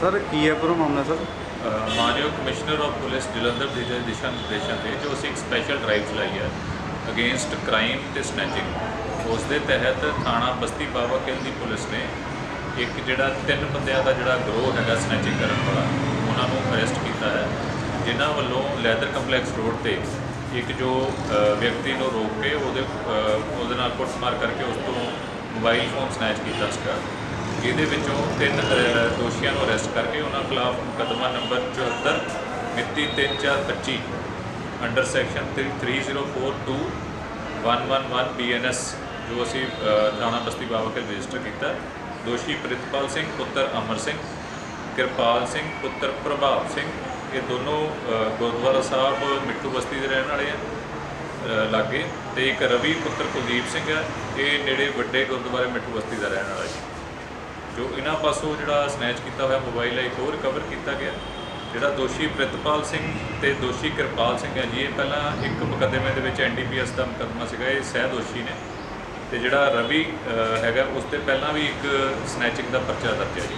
Sir ਕੀ ਹੈ ਪੂਰਾ ਮਾਮਲਾ ਸਰ? ਅ, ਮਾਨਯੋਗ ਕਮਿਸ਼ਨਰ ਆਫ ਪੁਲਿਸ ਜਲੰਧਰ ਦੇ ਦਿਸ਼ਾ ਨਿਰਦੇਸ਼ਾਂ ਤੇ ਜੋ ਅਸੀਂ ਇੱਕ ਸਪੈਸ਼ਲ ਡਰਾਈਵ ਚਲਾਈ ਹੈ ਅਗੇਂਸਟ ਕ੍ਰਾਈਮ ਤੇ ਸਨੈਚਿੰਗ ਉਸ ਦੇ ਤਹਿਤ ਥਾਣਾ ਬਸਤੀ ਬਾਵਾ ਕਿਲ ਦੀ ਪੁਲਿਸ ਨੇ ਇੱਕ ਜਿਹੜਾ ਤਿੰਨ ਬੰਦਿਆਂ ਦਾ ਜਿਹੜਾ ਗਰੋਹ ਹੈਗਾ ਸਨੈਚਿੰਗ ਕਰਨ ਵਾਲਾ ਉਹਨਾਂ ਨੂੰ ਅਰੈਸਟ ਕੀਤਾ ਹੈ ਜਿਨ੍ਹਾਂ ਵੱਲੋਂ ਲੈਦਰ ਕੰਪਲੈਕਸ ਰੋਡ ਤੇ ਇੱਕ ਜੋ ਵਿਅਕਤੀ ਨੂੰ ਰੋਕ ਕੇ ਉਹਦੇ ਉਹਦੇ ਨਾਲ ਕੁੱਟਮਾਰ ਕਰਕੇ ਉਸ ਤੋਂ ਮੋਬਾਈਲ ਫੋਨ ਸਨੈਚ ਕੀਤਾ ਸੀਗਾ। ਇਹਦੇ ਵਿੱਚੋਂ ਤਿੰਨ ਦੋਸ਼ੀਆਂ ਨੂੰ ਖਿਲਾਫ ਮੁਕੱਦਮਾ ਨੰਬਰ 74 ਮਿਤੀ 3425 ਅੰਡਰ ਸੈਕਸ਼ਨ 3042 111 ਬੀਐਨਐਸ ਜੋ ਅਸੀਂ ਅ, ਥਾਣਾ ਬਸਤੀ ਬਾਬਾ ਕੇ ਰਜਿਸਟਰ ਕੀਤਾ। ਦੋਸ਼ੀ ਪ੍ਰਿਤਪਾਲ ਸਿੰਘ ਪੁੱਤਰ ਅਮਰ ਸਿੰਘ ਕਿਰਪਾਲ ਸਿੰਘ ਪੁੱਤਰ ਪ੍ਰਭਾਵ ਸਿੰਘ ਇਹ ਦੋਨੋਂ ਗੁਰਦੁਆਰਾ ਸਾਹਿਬ ਮਿੱਠੂ ਬਸਤੀ ਦੇ ਰਹਿਣ ਵਾਲੇ ਆ ਲਾਗੇ। ਤੇ ਇੱਕ ਰਵੀ ਪੁੱਤਰ ਕੁਲਦੀਪ ਸਿੰਘ ਹੈ ਇਹ ਨੇੜੇ ਵੱਡੇ ਗੁਰਦੁਆਰੇ ਮਿੱਠੂ ਬਸਤੀ ਦਾ ਰਹਿਣ ਵਾਲਾ ਜੀ। ਜੋ ਇਹਨਾਂ ਪਾਸੋਂ ਜਿਹੜਾ ਸਨੈਚ ਕੀਤਾ ਹੋਇਆ ਮੋਬਾਈਲ ਹੈ ਇੱਕ ਹੋਰ ਰਿਕਵਰ ਕੀਤਾ ਗਿਆ, ਜਿਹੜਾ ਦੋਸ਼ੀ ਪ੍ਰਿਤਪਾਲ ਸਿੰਘ ਤੇ ਦੋਸ਼ੀ ਕਿਰਪਾਲ ਸਿੰਘ ਹੈ ਜੀ, ਇਹ ਪਹਿਲਾਂ ਇੱਕ ਮੁਕੱਦਮੇ ਦੇ ਵਿੱਚ ਐਨਡੀਪੀਐਸ ਦਾ ਮੁਕੱਦਮਾ ਸੀਗਾ, ਇਹ ਸਹਿ ਦੋਸ਼ੀ ਨੇ। ਤੇ ਜਿਹੜਾ ਰਵੀ ਹੈਗਾ, ਉਸ ਤੇ ਪਹਿਲਾਂ ਵੀ ਇੱਕ ਸਨੈਚਿੰਗ ਦਾ ਪਰਚਾ ਦਰਜ ਹੈ ਜੀ।